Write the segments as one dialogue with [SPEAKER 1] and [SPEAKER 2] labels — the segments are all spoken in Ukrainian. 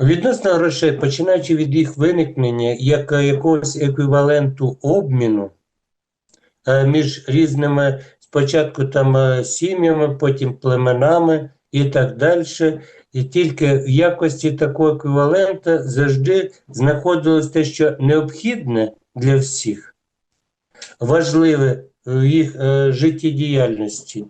[SPEAKER 1] Відносно грошей, починаючи від їх виникнення як е, якогось еквіваленту обміну е, між різними спочатку там е, сім'ями, потім племенами і так далі. І тільки в якості такого еквівалента завжди знаходилось те, що необхідне для всіх, важливе в їх життєдіяльності.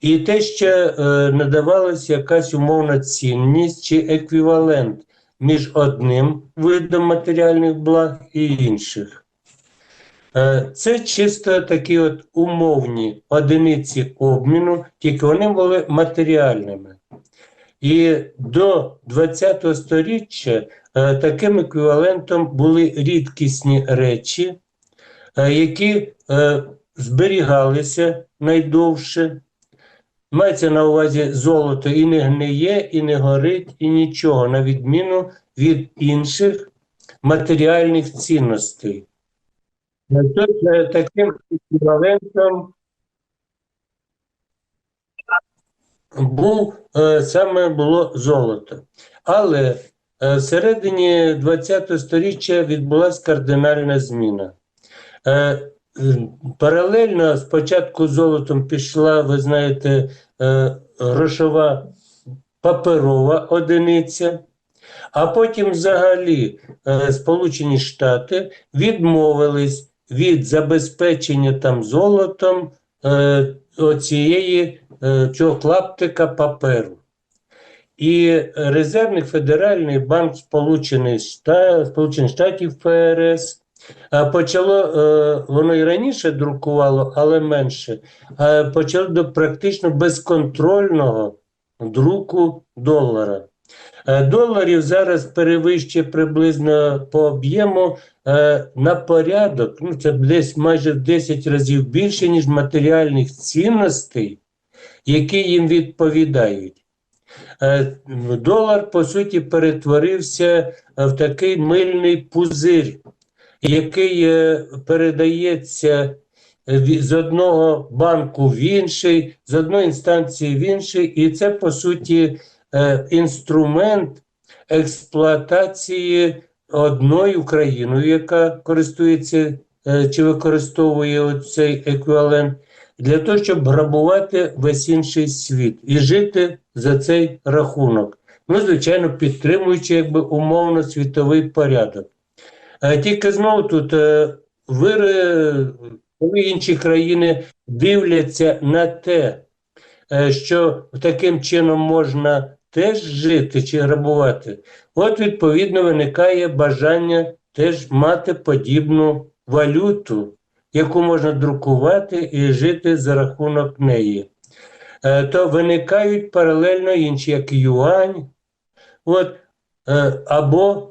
[SPEAKER 1] І те, що е, надавалася якась умовна цінність чи еквівалент між одним видом матеріальних благ і інших. Е, Це чисто такі от умовні одиниці обміну, тільки вони були матеріальними. І до ХХ століття е, таким еквівалентом були рідкісні речі, е, які зберігалися найдовше. Мається на увазі золото і не гниє, і не горить, і нічого, на відміну від інших матеріальних цінностей. Е, Тут е, таким еквівалентом був е, саме було золото. Але е, всередині ХХ століття відбулася кардинальна зміна. Е, Паралельно спочатку золотом пішла, ви знаєте, е, грошова паперова одиниця, а потім взагалі е, Сполучені Штати відмовились від забезпечення там золотом е, оцієї цього клаптика паперу. І Резервний федеральний банк Сполучених Штатів, ФРС почало, е, воно і раніше друкувало, але менше, почало до практично безконтрольного друку долара. Е, Доларів зараз перевищує приблизно по об'єму е, на порядок, ну це десь майже в 10 разів більше, ніж матеріальних цінностей, які їм відповідають. Е, Долар, по суті, перетворився в такий мильний пузир, який е, передається е, з одного банку в інший, з одної інстанції в інший, і це, по суті, е, інструмент експлуатації одною країною, яка користується чи використовує цей еквівалент, для того, щоб грабувати весь інший світ і жити за цей рахунок. Ну, звичайно, підтримуючи якби умовно світовий порядок. Е, Тільки знову тут е, вири, коли інші країни дивляться на те, е, що таким чином можна теж жити чи грабувати, от відповідно виникає бажання теж мати подібну валюту, яку можна друкувати і жити за рахунок неї. То виникають паралельно інші, як юань, от, або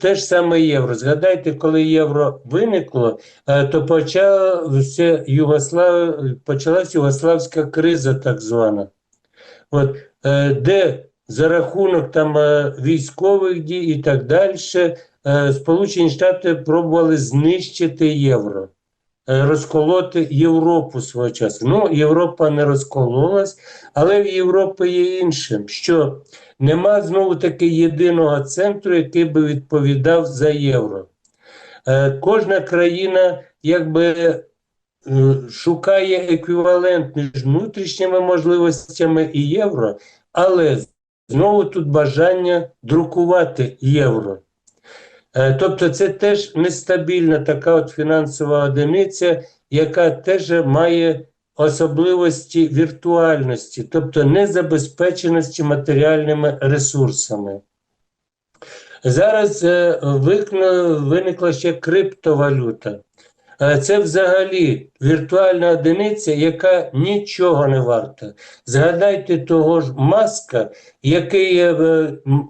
[SPEAKER 1] те ж саме євро. Згадайте, коли євро виникло, е, то почався Югослав... почалась югославська криза, так звана, от, е, де за рахунок там е, військових дій і так далі, е, Сполучені Штати пробували знищити євро. Е, Розколоти Європу свого часу. Ну, Європа не розкололась, але в Європі є іншим, що нема знову таки єдиного центру, який би відповідав за євро. Е, Кожна країна якби е, шукає еквівалент між внутрішніми можливостями і євро, але знову тут бажання друкувати євро. Е, Тобто це теж нестабільна така от фінансова одиниця, яка теж має особливості віртуальності, тобто незабезпеченості матеріальними ресурсами. Зараз е, виникла ще криптовалюта. Е, Це взагалі віртуальна одиниця, яка нічого не варта. Згадайте того ж Маска, який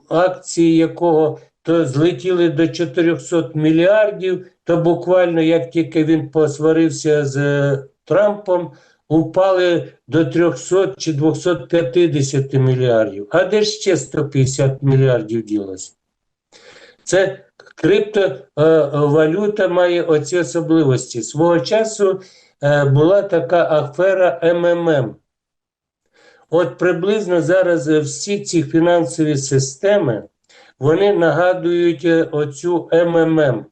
[SPEAKER 1] акції якого то злетіли до 400 мільярдів, то буквально як тільки він посварився з е, Трампом, упали до 300 чи 250 мільярдів. А де ще 150 мільярдів ділося? Це криптовалюта має оці особливості. Свого часу е, була така афера МММ. От приблизно зараз е, всі ці фінансові системи вони нагадують е, оцю МММ,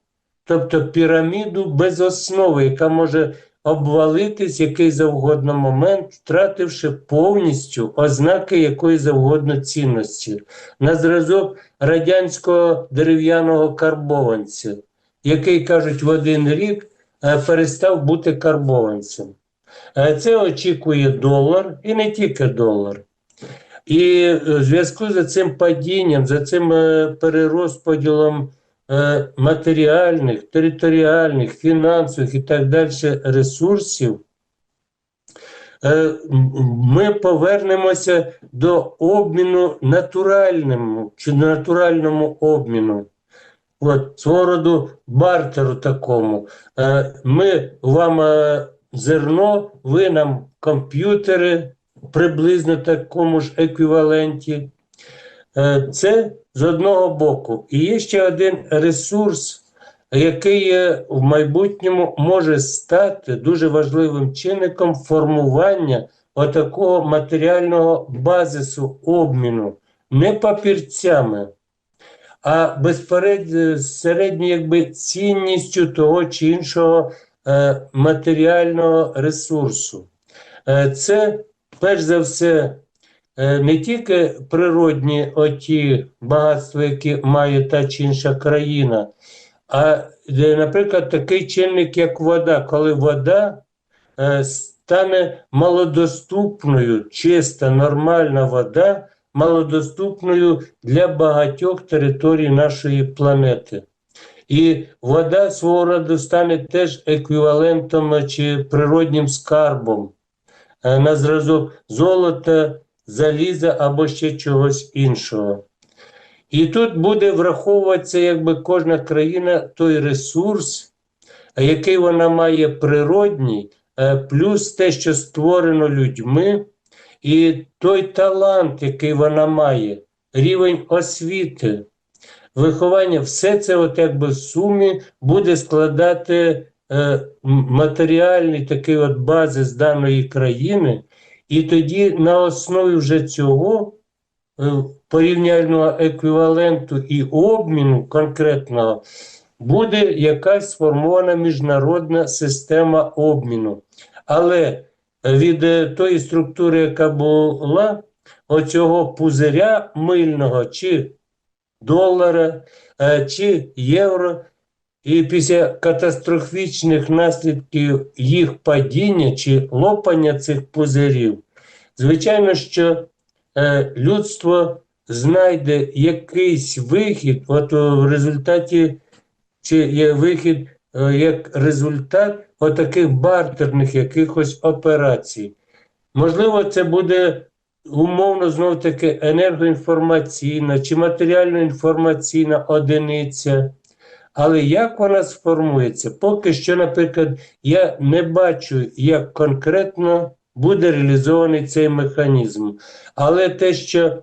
[SPEAKER 1] тобто піраміду без основи, яка може обвалитись який завгодно момент, втративши повністю ознаки якої завгодно цінності, на зразок радянського дерев'яного карбованця, який кажуть в один рік е, перестав бути карбованцем. Е, Це очікує долар і не тільки долар. І е, в зв'язку з цим падінням, за цим е, перерозподілом е, матеріальних, територіальних, фінансових і так далі ресурсів, ми повернемося до обміну натуральному чи натуральному обміну. От, свого роду бартеру такому. Ми вам зерно, ви нам комп'ютери приблизно такому ж еквіваленті. Е, Це з одного боку. І є ще один ресурс, який е, в майбутньому може стати дуже важливим чинником формування отакого матеріального базису обміну, не папірцями, а безпосередньо якби цінністю того чи іншого е, матеріального ресурсу. Це перш за все е, не тільки природні оті багатства, які має та чи інша країна, а, наприклад, такий чинник, як вода, коли вода е, стане малодоступною, чиста, нормальна вода, малодоступною для багатьох територій нашої планети. І вода свого роду стане теж еквівалентом чи природнім скарбом на зразок золота, заліза або ще чогось іншого. І тут буде враховуватися, якби кожна країна той ресурс, е, який вона має природній, е, плюс те, що створено людьми, і той талант, який вона має, рівень освіти, виховання, все це, от якби в сумі, буде складати е, матеріальний такий от базис даної країни, і тоді на основі вже цього е, порівняльного еквіваленту і обміну конкретного буде якась сформована міжнародна система обміну. Але від е, тої структури, яка була, оцього пузиря мильного чи долара, е, чи євро, і після катастрофічних наслідків їх падіння чи лопання цих пузирів, звичайно, що е, людство знайде якийсь вихід, от е, в результаті, чи є вихід е, як результат отаких бартерних якихось операцій. Можливо, це буде умовно знов таки енергоінформаційна чи матеріально-інформаційна одиниця. Але як вона сформується? Поки що, наприклад, я не бачу, як конкретно буде реалізований цей механізм. Але те, що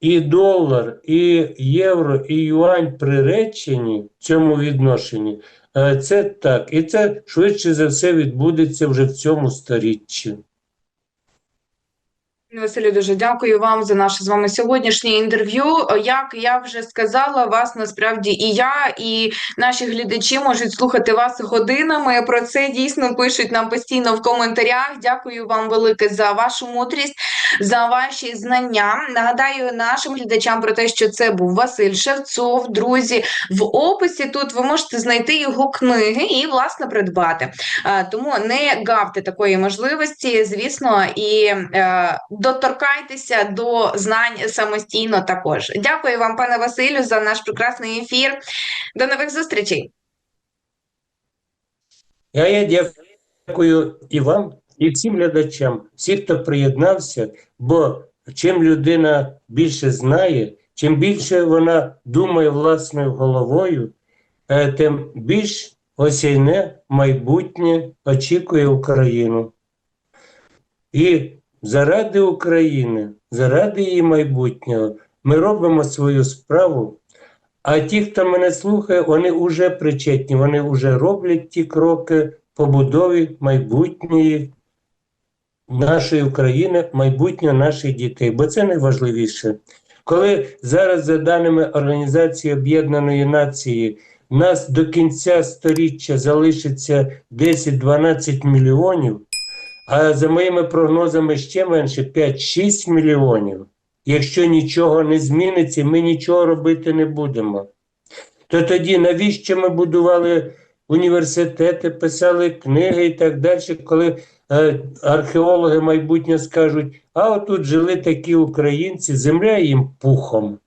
[SPEAKER 1] і долар, і євро, і юань приречені в цьому відношенні, е, це так. І це швидше за все відбудеться вже в цьому сторіччі.
[SPEAKER 2] Василю, дуже дякую вам за наше з вами сьогоднішнє інтерв'ю. Як я вже сказала, вас насправді і я, і наші глядачі можуть слухати вас годинами. Про це дійсно пишуть нам постійно в коментарях. Дякую вам велике за вашу мудрість, за ваші знання. Нагадаю нашим глядачам про те, що це був Василь Шевцов. Друзі, в описі тут ви можете знайти його книги і власне придбати. Е, Тому не гавте такої можливості, звісно, і е, доторкайтеся до знань самостійно також. Дякую вам, пане Василю, за наш прекрасний ефір. До нових зустрічей.
[SPEAKER 1] Я, я дякую і вам, і всім глядачам, всі, хто приєднався, бо чим людина більше знає, чим більше вона думає власною головою, е, тим більш осяйне майбутнє очікує Україну. І заради України, заради її майбутнього, ми робимо свою справу. А ті, хто мене слухає, вони вже причетні, вони вже роблять ті кроки побудові майбутньої нашої України, майбутнього наших дітей. Бо це найважливіше. Коли зараз, за даними Організації Об'єднаної Нації, нас до кінця сторіччя залишиться 10-12 мільйонів, а за моїми прогнозами ще менше 5-6 мільйонів. Якщо нічого не зміниться, ми нічого робити не будемо. То тоді навіщо ми будували університети, писали книги і так далі, коли археологи майбутнє скажуть, а отут жили такі українці, земля їм пухом.